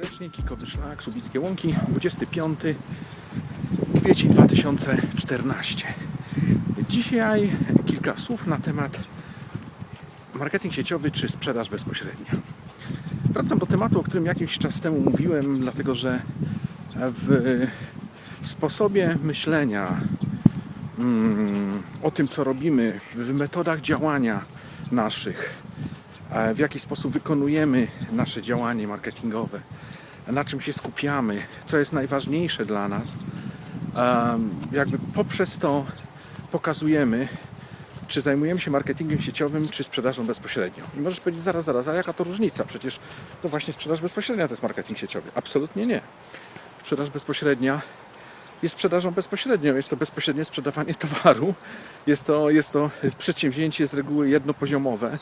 serdecznie, Kikowy Szlak, Subickie Łąki, 25 kwiecień 2014. Dzisiaj kilka słów na temat marketing sieciowy czy sprzedaż bezpośrednia. Wracam do tematu, o którym jakiś czas temu mówiłem, dlatego że w sposobie myślenia mm, o tym, co robimy, w metodach działania naszych, w jaki sposób wykonujemy nasze działanie marketingowe, na czym się skupiamy, co jest najważniejsze dla nas, jakby poprzez to pokazujemy, czy zajmujemy się marketingiem sieciowym, czy sprzedażą bezpośrednią. I możesz powiedzieć, zaraz, zaraz, a jaka to różnica? Przecież to właśnie sprzedaż bezpośrednia to jest marketing sieciowy. Absolutnie nie. Sprzedaż bezpośrednia jest sprzedażą bezpośrednią. Jest to bezpośrednie sprzedawanie towaru. Jest to, jest to przedsięwzięcie z reguły jednopoziomowe.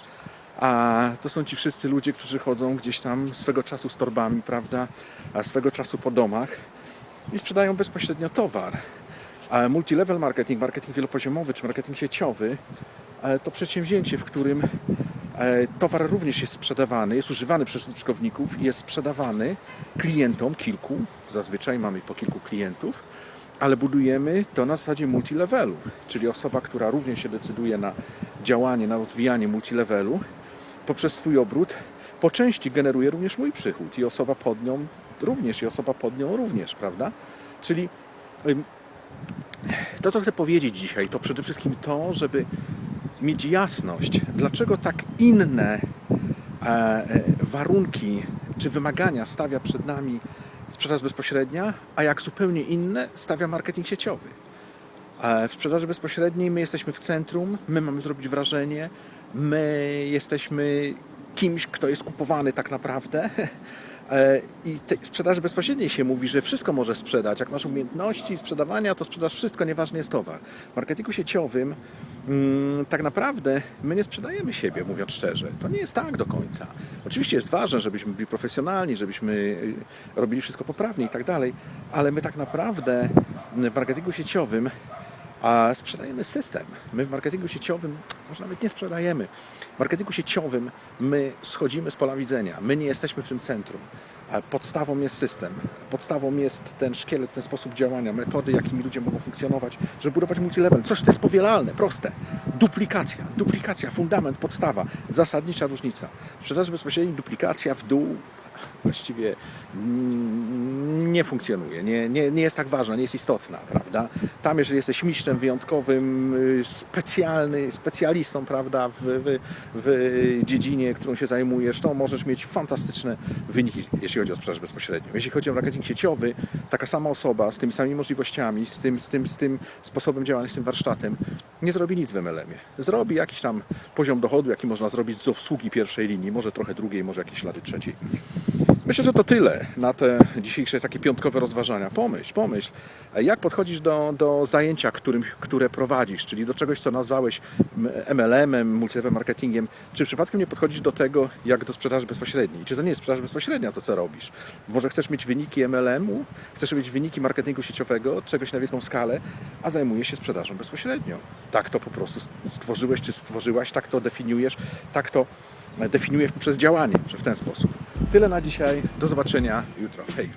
A to są ci wszyscy ludzie, którzy chodzą gdzieś tam swego czasu z torbami, prawda? A swego czasu po domach i sprzedają bezpośrednio towar. A multilevel marketing, marketing wielopoziomowy czy marketing sieciowy e, to przedsięwzięcie, w którym e, towar również jest sprzedawany, jest używany przez użytkowników jest sprzedawany klientom, kilku, zazwyczaj mamy po kilku klientów, ale budujemy to na zasadzie multilevelu, czyli osoba, która również się decyduje na działanie, na rozwijanie multilevelu, poprzez swój obrót po części generuje również mój przychód i osoba pod nią również, i osoba pod nią również, prawda? Czyli to, co chcę powiedzieć dzisiaj, to przede wszystkim to, żeby mieć jasność, dlaczego tak inne e, e, warunki czy wymagania stawia przed nami sprzedaż bezpośrednia, a jak zupełnie inne stawia marketing sieciowy. E, W sprzedaży bezpośredniej my jesteśmy w centrum, my mamy zrobić wrażenie, my jesteśmy kimś, kto jest kupowany tak naprawdę. E, I tej sprzedaży bezpośredniej się mówi, że wszystko może sprzedać. Jak masz umiejętności sprzedawania, to sprzedasz wszystko, nieważny jest towar. W marketingu sieciowym mm, tak naprawdę my nie sprzedajemy siebie, mówiąc szczerze. To nie jest tak do końca. Oczywiście jest ważne, żebyśmy byli profesjonalni, żebyśmy y, robili wszystko poprawnie i tak dalej, ale my tak naprawdę w marketingu sieciowym a sprzedajemy system. My w marketingu sieciowym może nawet nie sprzedajemy. W marketingu sieciowym my schodzimy z pola widzenia. My nie jesteśmy w tym centrum. Podstawą jest system. Podstawą jest ten szkielet, ten sposób działania, metody, jakimi ludzie mogą funkcjonować, żeby budować multilevel. Coś, co jest powielalne, proste. Duplikacja, duplikacja, fundament, podstawa, zasadnicza różnica. W sprzedaży bezpośredniej duplikacja w dół właściwie nie funkcjonuje, nie, nie, nie jest tak ważna, nie jest istotna, prawda? Tam, jeżeli jesteś mistrzem wyjątkowym, y, specjalny, specjalistą, prawda, w, w, w dziedzinie, którą się zajmujesz, to możesz mieć fantastyczne wyniki, jeśli chodzi o sprzedaż bezpośrednią. Jeśli chodzi o marketing sieciowy, taka sama osoba z tymi samymi możliwościami, z tym, z tym, z tym sposobem działania, z tym warsztatem, nie zrobi nic w MLM-ie. Zrobi jakiś tam poziom dochodu, jaki można zrobić z obsługi pierwszej linii, może trochę drugiej, może jakieś ślady trzeciej. Myślę, że to tyle na te dzisiejsze takie piątkowe rozważania. Pomyśl, pomyśl, jak podchodzisz do, do zajęcia, którym, które prowadzisz, czyli do czegoś, co nazwałeś MLM-em, multilevel marketingiem, czy przypadkiem nie podchodzisz do tego, jak do sprzedaży bezpośredniej? Czy to nie jest sprzedaż bezpośrednia, to co robisz? Może chcesz mieć wyniki MLM-u, chcesz mieć wyniki marketingu sieciowego, czegoś na wielką skalę, a zajmujesz się sprzedażą bezpośrednią. Tak to po prostu stworzyłeś, czy stworzyłaś, tak to definiujesz, tak to definiujesz poprzez działanie, że w ten sposób. Tyle na dzisiaj. Do zobaczenia jutro. Hej!